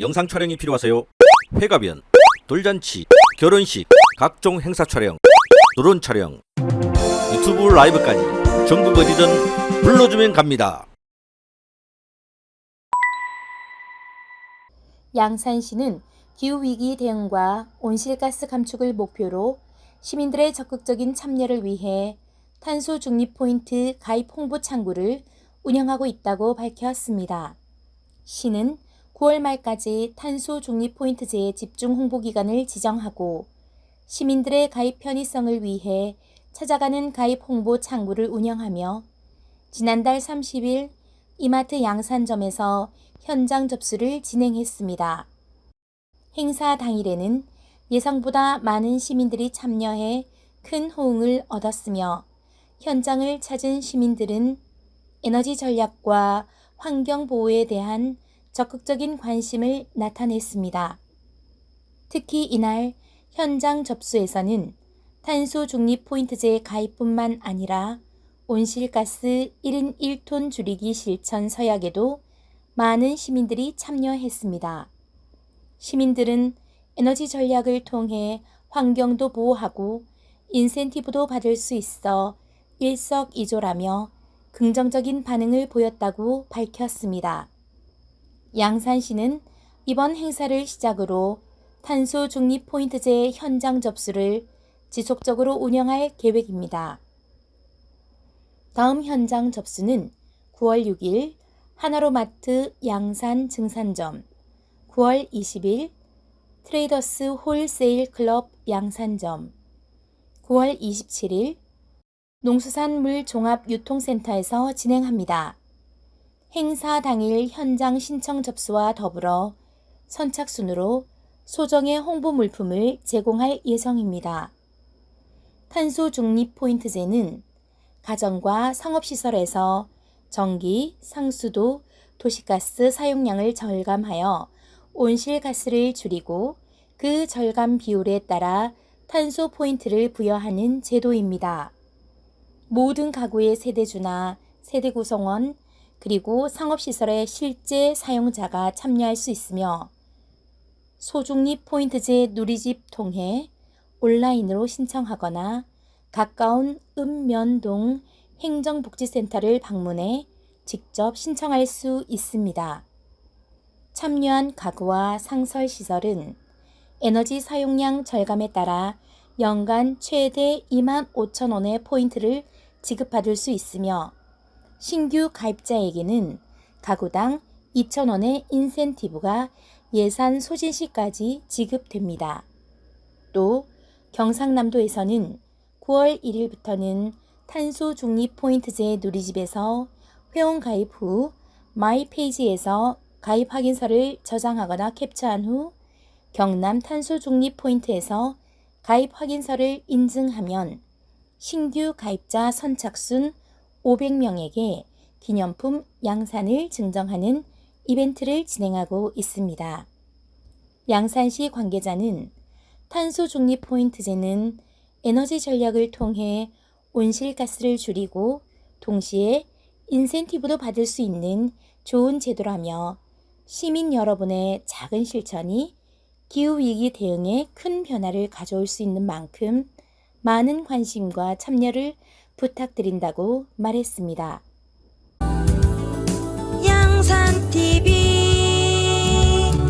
영상 촬영이 필요하세요? 회가변, 돌잔치, 결혼식, 각종 행사 촬영, 드론 촬영, 유튜브 라이브까지 전국 어디든 불러주면 갑니다. 양산시는 기후위기 대응과 온실가스 감축을 목표로 시민들의 적극적인 참여를 위해 탄소 중립 포인트 가입 홍보 창구를 운영하고 있다고 밝혔습니다. 시는 9월 말까지 탄소 중립 포인트제의 집중 홍보 기간을 지정하고 시민들의 가입 편의성을 위해 찾아가는 가입 홍보 창구를 운영하며 지난달 30일 이마트 양산점에서 현장 접수를 진행했습니다. 행사 당일에는 예상보다 많은 시민들이 참여해 큰 호응을 얻었으며 현장을 찾은 시민들은 에너지 전략과 환경 보호에 대한 적극적인 관심을 나타냈습니다. 특히 이날 현장 접수에서는 탄소 중립 포인트제 가입뿐만 아니라 온실가스 1인 1톤 줄이기 실천 서약에도 많은 시민들이 참여했습니다. 시민들은 에너지 전략을 통해 환경도 보호하고 인센티브도 받을 수 있어 일석이조라며 긍정적인 반응을 보였다고 밝혔습니다. 양산시는 이번 행사를 시작으로 탄소 중립 포인트제 현장 접수를 지속적으로 운영할 계획입니다. 다음 현장 접수는 9월 6일 하나로마트 양산 증산점, 9월 20일 트레이더스 홀세일 클럽 양산점, 9월 27일 농수산물 종합 유통센터에서 진행합니다. 행사 당일 현장 신청 접수와 더불어 선착순으로 소정의 홍보 물품을 제공할 예정입니다. 탄소 중립 포인트제는 가정과 상업시설에서 전기, 상수도, 도시가스 사용량을 절감하여 온실가스를 줄이고 그 절감 비율에 따라 탄소 포인트를 부여하는 제도입니다. 모든 가구의 세대주나 세대 구성원 그리고 상업시설의 실제 사용자가 참여할 수 있으며 소중립 포인트제 누리집 통해 온라인으로 신청하거나 가까운 읍면동 행정복지센터를 방문해 직접 신청할 수 있습니다. 참여한 가구와 상설시설은 에너지 사용량 절감에 따라 연간 최대 2만 5천 원의 포인트를 지급받을 수 있으며 신규 가입자에게는 가구당 2천 원의 인센티브가 예산 소진 시까지 지급됩니다. 또 경상남도에서는 9월 1일부터는 탄소 중립 포인트제 누리집에서 회원 가입 후 마이 페이지에서 가입 확인서를 저장하거나 캡처한 후 경남 탄소 중립 포인트에서 가입 확인서를 인증하면 신규 가입자 선착순 500명에게 기념품 양산을 증정하는 이벤트를 진행하고 있습니다. 양산시 관계자는 탄소 중립 포인트제는 에너지 전략을 통해 온실가스를 줄이고 동시에 인센티브도 받을 수 있는 좋은 제도라며 시민 여러분의 작은 실천이 기후위기 대응에 큰 변화를 가져올 수 있는 만큼 많은 관심과 참여를 부탁드린다고 말했습니다. 양산 TV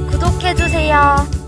구독해주세요.